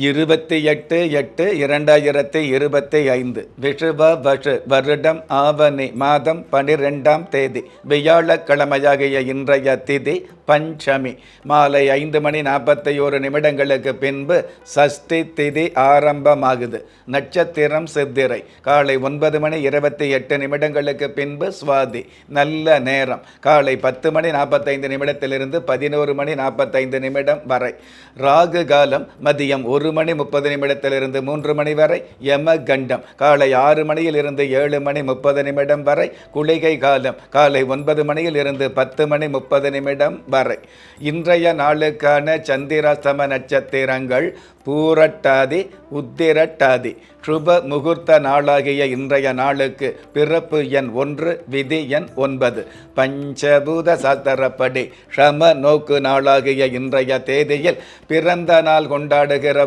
இருபத்தி எட்டு எட்டு இரண்டாயிரத்தி இருபத்தி ஐந்து. விஷுவ வஷு வருடம் ஆவணி மாதம் பனிரெண்டாம் தேதி. வியாழக்கிழமையாகிய இன்றைய திதி பஞ்சமி. மாலை ஐந்து மணி நாற்பத்தி ஒரு நிமிடங்களுக்கு பின்பு சஷ்டி திதி ஆரம்பமாகுது. நட்சத்திரம் சித்திரை. காலை ஒன்பது மணி இருபத்தி எட்டு நிமிடங்களுக்கு பின்பு சுவாதி. நல்ல நேரம். காலை பத்து மணி நாற்பத்தைந்து நிமிடத்திலிருந்து பதினோரு மணி நாற்பத்தைந்து நிமிடம் வரை. ராகு காலம் மதியம் ஒரு மணி முப்பது நிமிடத்திலிருந்து மூன்று மணி வரை யம கண்டம் காலை ஆறு மணியில் இருந்து ஏழு மணி முப்பது நிமிடம் வரை குளிகை காலம். காலை ஒன்பது மணியில் இருந்து பத்து மணி முப்பது நிமிடம் வரை. இன்றைய நாளுக்கான சந்திராஸ்தம நட்சத்திரங்கள் பூரட்டாதி உத்திரட்டாதி. சுப முகூர்த்த நாளாகிய இன்றைய நாளுக்கு பிறப்பு எண் ஒன்று விதி எண் ஒன்பது. பஞ்சபூத சாஸ்திரப்படி ஷம நோக்கு நாளாகிய இன்றைய தேதியில் பிறந்த நாள் கொண்டாடுகிற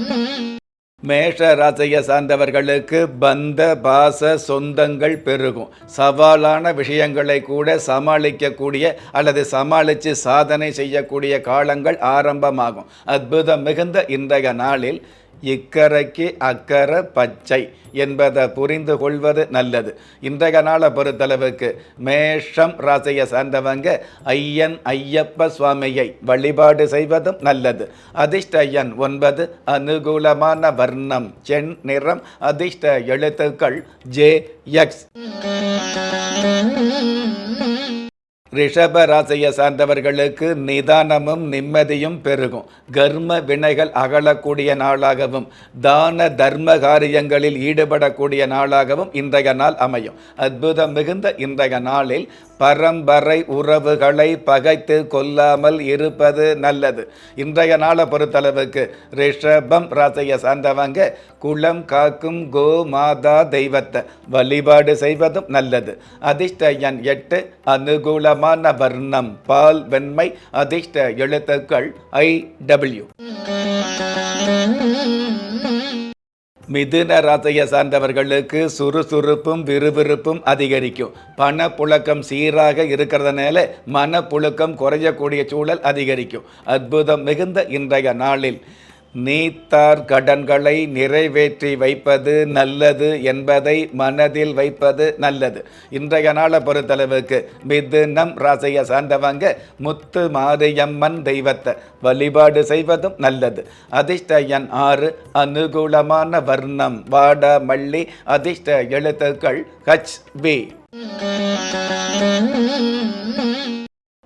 மேஷ ராசியை சார்ந்தவர்களுக்கு பந்த பாச சொந்தங்கள் பெருகும். சவாலான விஷயங்களை கூட சமாளிக்கக்கூடிய அல்லது சமாளித்து சாதனை செய்யக்கூடிய காலங்கள் ஆரம்பமாகும். அற்புதம் மிகுந்த இன்றைய நாளில் இக்கரைக்கு அக்கறை பச்சை என்பதை புரிந்து கொள்வது நல்லது. இன்றைய நாளை பொறுத்தளவுக்கு மேஷம் ராசியை சார்ந்தவங்க ஐயன் ஐயப்ப சுவாமியை வழிபாடு செய்வதும் நல்லது. அதிர்ஷ்ட எண் ஒன்பது அனுகூலமான வர்ணம் சென் நிறம் அதிர்ஷ்ட எழுத்துக்கள் ஜே எக்ஸ். ரிஷப ராசியை சார்ந்தவர்களுக்கு நிதானமும் நிம்மதியும் பெருகும். கர்ம வினைகள் அகலக்கூடிய நாளாகவும் தான தர்ம காரியங்களில் ஈடுபடக்கூடிய நாளாகவும் இன்றைய நாள் அமையும். அற்புதம் மிகுந்த இன்றைய நாளில் பரம்பரை உறவுகளை பகைத்து கொல்லாமல் இருப்பது நல்லது. இன்றைய நாளை பொறுத்தளவுக்கு ரிஷபம் ராசியை சார்ந்தவங்க குளம் காக்கும் கோ மாதா தெய்வத்தை வழிபாடு செய்வதும் நல்லது. அதிர்ஷ்ட எண் எட்டு அனுகூலமான வர்ணம் பால் வெண்மை அதிர்ஷ்ட எழுத்துக்கள் ஐ டபிள்யூ. மிதுன ராசியை சார்ந்தவர்களுக்கு சுறுசுறுப்பும் விறுவிறுப்பும் அதிகரிக்கும். பணப்புழக்கம் சீராக இருக்கிறதுனால மனப்புழுக்கம் குறையக்கூடிய சூழல் அதிகரிக்கும். அற்புதம் மிகுந்த இன்றைய நாளில். நீத்தார் கடன்களை நிறைவேற்றி வைப்பது நல்லது என்பதை மனதில் வைப்பது நல்லது. இன்றைய நாளை பொறுத்தளவுக்கு மிதுனம் ராசியை சார்ந்தவங்க முத்து மாரியம்மன் தெய்வத்தை வழிபாடு செய்வதும் நல்லது. அதிர்ஷ்ட எண் ஆறு அனுகூலமான வர்ணம் வாட மல்லி அதிர்ஷ்ட எழுத்துக்கள் ஹச் பி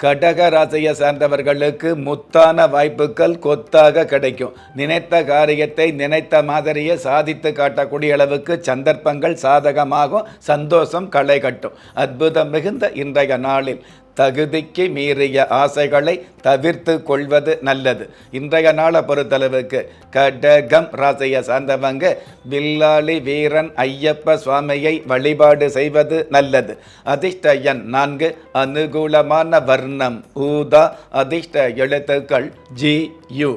கடக ராசியை சார்ந்தவர்களுக்கு முத்தான வாய்ப்புகள் கொத்தாக கிடைக்கும். நினைத்த காரியத்தை நினைத்த மாதிரியே சாதித்து காட்டக்கூடிய அளவுக்கு சந்தர்ப்பங்கள் சாதகமாகும் சந்தோஷம் களை கட்டும். அற்புதம் மிகுந்த இன்றைய நாளில் தகுதிக்கு மீறிய ஆசைகளை தவிர்த்து கொள்வது நல்லது. இன்றைய நாளை பொறுத்தளவுக்கு கடகம் ராசியை சார்ந்தவங்க வில்லாளி வீரன் ஐயப்ப சுவாமியை வழிபாடு செய்வது நல்லது. அதிர்ஷ்ட எண் நான்கு அனுகூலமான வர்ணம் ஊதா அதிர்ஷ்ட எழுத்துக்கள் ஜி யு.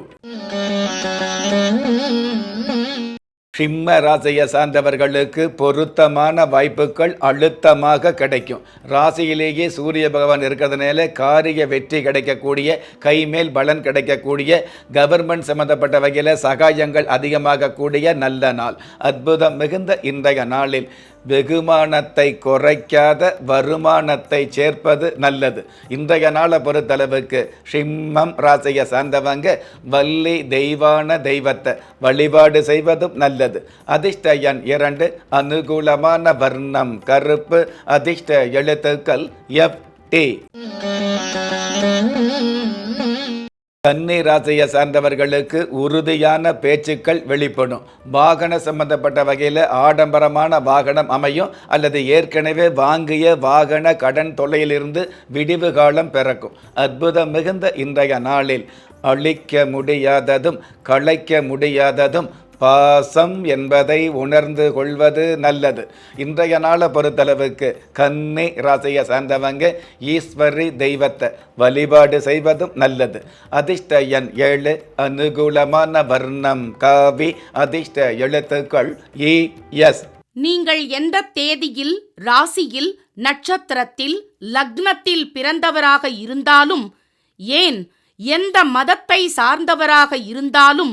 சிம்ம ராசியை சார்ந்தவர்களுக்கு பொருத்தமான வாய்ப்புகள் அழுத்தமாக கிடைக்கும். ராசியிலேயே சூரிய பகவான் இருக்கிறதுனால காரிய வெற்றி கிடைக்கக்கூடிய கைமேல் பலன் கிடைக்கக்கூடிய கவர்மெண்ட் சம்பந்தப்பட்ட வகையில் சகாயங்கள் அதிகமாகக்கூடிய நல்ல நாள். அற்புதம் மிகுந்த இன்றைய நாளில். வெகுமானத்தை குறைக்காத வருமானத்தை சேர்ப்பது நல்லது. இன்றைய நாளை பொறுத்தளவுக்கு சிம்மம் ராசியை சார்ந்தவங்க வள்ளி தெய்வான தெய்வத்தை வழிபாடு செய்வதும் நல்லது. அதிர்ஷ்ட எண் இரண்டு அனுகூலமான வர்ணம் கருப்பு அதிர்ஷ்ட எழுத்துக்கள் எஃப் டி. கன்னி ராசியை சார்ந்தவர்களுக்கு உறுதியான பேச்சுக்கள் வெளிப்படும். வாகன சம்பந்தப்பட்ட வகையில் ஆடம்பரமான வாகனம் அமையும். அல்லது ஏற்கனவே வாங்கிய வாகன கடன் தொல்லையிலிருந்து விடிவு காலம் பிறக்கும். அற்புதம் மிகுந்த இன்றைய நாளில். அழிக்க முடியாததும் களைக்க முடியாததும் பாசம் என்பதை உணர்ந்து கொள்வது நல்லது. இன்றைய நாளை பொறுத்தளவுக்கு கன்னி ராசியை சார்ந்தவங்க ஈஸ்வரி தெய்வத்தை வழிபாடு செய்வதும் நல்லது. அதிர்ஷ்ட எண் ஏழு அனுகூலமான வர்ணம் காவி அதிர்ஷ்ட எழுத்துக்கள் இ எஸ். நீங்கள் எந்த தேதியில் ராசியில் நட்சத்திரத்தில் லக்னத்தில் பிறந்தவராக இருந்தாலும் ஏன் எந்த மதத்தை சார்ந்தவராக இருந்தாலும்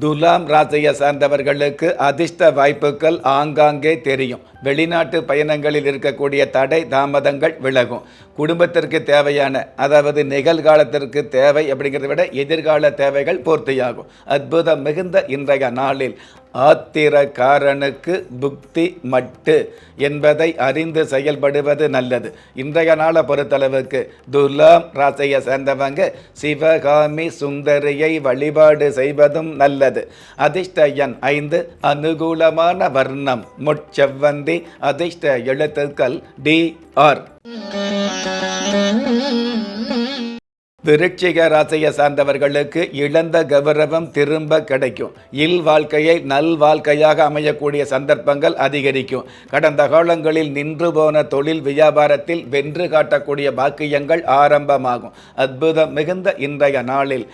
துலாம் ராசியை சார்ந்தவர்களுக்கு அதிர்ஷ்ட வாய்ப்புகள் ஆங்காங்கே தெரியும். வெளிநாட்டு பயணங்களில் இருக்கக்கூடிய தடை தாமதங்கள் விலகும். குடும்பத்திற்கு தேவையான அதாவது நிகழ்காலத்திற்கு தேவை அப்படிங்கிறத விட எதிர்கால தேவைகள் பூர்த்தியாகும். அற்புதம் மிகுந்த இன்றைய நாளில் ஆத்திரக்காரனுக்கு புக்தி மட்டு என்பதை அறிந்து செயல்படுவது நல்லது. இன்றைய நாளை பொறுத்தளவுக்கு துலாம் ராசியை சேர்ந்தவங்க சிவகாமி சுந்தரியை வழிபாடு செய்வதும் நல்லது. அதிர்ஷ்ட எண் ஐந்து அனுகூலமான வர்ணம். முட்செவ்வந்தி அதிர்ஷ்ட எழுத்துக்கள் டி ஆர். விருட்சிக ராசியை சார்ந்தவர்களுக்கு இழந்த கௌரவம் திரும்ப கிடைக்கும். இல் வாழ்க்கையை நல் வாழ்க்கையாக அமையக்கூடிய சந்தர்ப்பங்கள் அதிகரிக்கும். கடந்த காலங்களில் நின்று போன தொழில் வியாபாரத்தில் வென்று காட்டக்கூடிய பாக்கியங்கள் ஆரம்பமாகும். அற்புதம் மிகுந்த இன்றைய நாளில்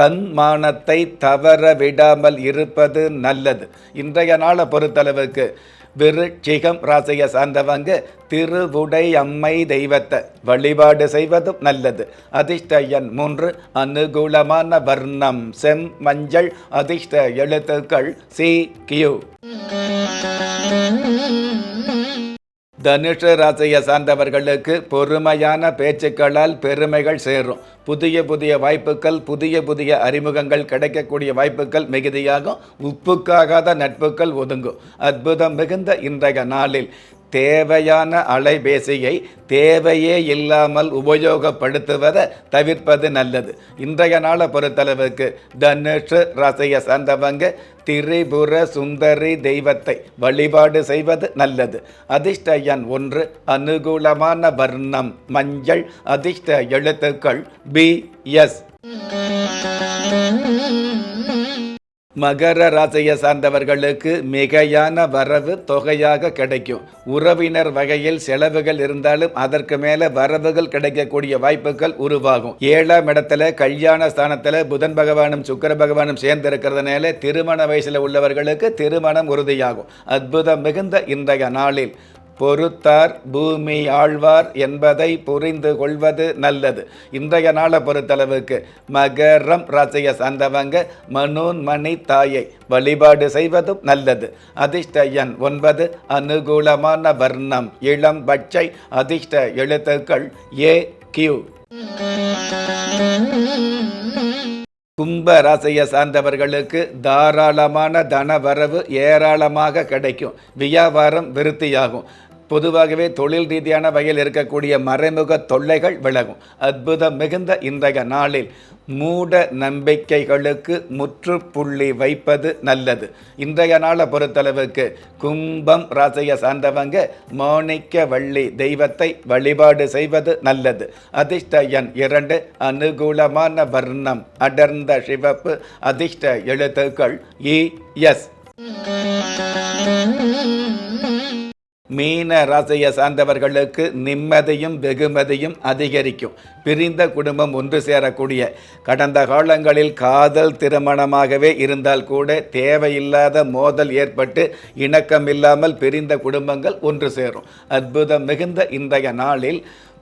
தன்மானத்தை தவற விடாமல் இருப்பது நல்லது. இன்றைய நாளை பொறுத்தளவுக்கு விருட்சிகம் ராசியை சார்ந்தவங்க திருவுடை அம்மை தெய்வத்தை வழிபாடு செய்வதும் நல்லது. அதிர்ஷ்டயன் மூன்று அனுகூலமான வர்ணம் செம் மஞ்சள் அதிர்ஷ்ட எழுத்துக்கள் சி கியூ. தனுஷ ராசியை சார்ந்தவர்களுக்கு பொறுமையான பேச்சுக்களால் பெருமைகள் சேரும். புதிய புதிய வாய்ப்புகள் புதிய புதிய அறிமுகங்கள் கிடைக்கக்கூடிய வாய்ப்புகள் மிகுதியாகும். உப்புக்காகாத நட்புகள் ஒதுங்கும். அற்புதம் மிகுந்த இன்றைய நாளில் தேவையான அலைபேசியை தேவையே இல்லாமல் உபயோகப்படுத்துவதை தவிர்ப்பது நல்லது. இன்றைய நாளை பொறுத்தளவுக்கு தனுஷ் ராசியை சார்ந்தவங்க திரிபுர சுந்தரி தெய்வத்தை வழிபாடு செய்வது நல்லது. அதிர்ஷ்ட எண் ஒன்று அனுகூலமான வர்ணம் மஞ்சள் அதிர்ஷ்ட எழுத்துக்கள் பி எஸ். மகர ராசியை சார்ந்தவர்களுக்கு மிகையான வரவு தொகையாக கிடைக்கும். உறவினர் வகையில் செலவுகள் இருந்தாலும் அதற்கு மேல வரவுகள் கிடைக்கக்கூடிய வாய்ப்புகள் உருவாகும். ஏழாம் இடத்துல கல்யாண ஸ்தானத்துல புதன் பகவானும் சுக்கர பகவானும் சேர்ந்து இருக்கிறதுனால திருமண வயசுல உள்ளவர்களுக்கு திருமணம் உறுதியாகும். அற்புதம் மிகுந்த இன்றைய நாளில். பொறுத்தார் பூமி ஆழ்வார் என்பதை புரிந்து கொள்வது நல்லது. இன்றைய நாளை பொறுத்தளவுக்கு மகரம் ராசியை சார்ந்தவங்க மனோன்மணி தாயை வழிபாடு செய்வதும் நல்லது. அதிர்ஷ்ட எண் ஒன்பது அனுகூலமான வர்ணம் இளம் பச்சை அதிர்ஷ்ட எழுத்துக்கள் ஏ கியூ. கும்ப ராசியை சார்ந்தவர்களுக்கு தாராளமான தன வரவு ஏராளமாக கிடைக்கும். வியாபாரம் விருத்தியாகும். பொதுவாகவே தொழில் ரீதியான வகையில் இருக்கக்கூடிய மறைமுக தொல்லைகள் விலகும். அற்புதம் மிகுந்த இன்றைய நாளில் மூட நம்பிக்கைகளுக்கு முற்றுப்புள்ளி வைப்பது நல்லது. இன்றைய நாளை பொறுத்தளவுக்கு கும்பம் ராசியை சார்ந்தவங்க மாணிக்க வள்ளி தெய்வத்தை வழிபாடு செய்வது நல்லது. அதிர்ஷ்ட எண் இரண்டு அனுகூலமான வர்ணம் அடர்ந்த சிவப்பு. அதிர்ஷ்ட எழுத்துக்கள் இ எஸ். மீன ராசியை சார்ந்தவர்களுக்கு நிம்மதியும் வெகுமதியும் அதிகரிக்கும். பிரிந்த குடும்பம் ஒன்று சேரக்கூடிய கடந்த காலங்களில் காதல் திருமணமாகவே இருந்தால் கூட தேவையில்லாத மோதல் ஏற்பட்டு இணக்கமில்லாமல் பிரிந்த குடும்பங்கள் ஒன்று சேரும். அற்புதம் மிகுந்த இன்றைய நாளில்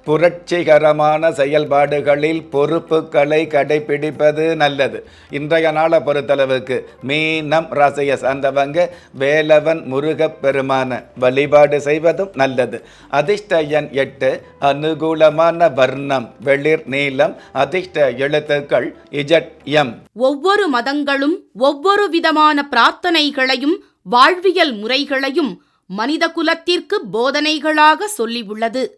புரட்சிகரமான செயல்பாடுகளில் பொறுப்புகளை கடைபிடிப்பது நல்லது. இன்றைய நாளை பொறுத்தளவுக்கு மீனம் ராசியை சார்ந்தவங்க வேலவன் முருகப் பெருமான வழிபாடு செய்வதும் நல்லது. அதிர்ஷ்ட எண் எட்டு அனுகூலமான வர்ணம் வெளிர் நீளம் அதிர்ஷ்ட எழுத்துக்கள் இஜட் எம். ஒவ்வொரு மதங்களும் ஒவ்வொரு விதமான பிரார்த்தனைகளையும் வாழ்வியல் முறைகளையும் மனித குலத்திற்கு போதனைகளாக சொல்லியுள்ளது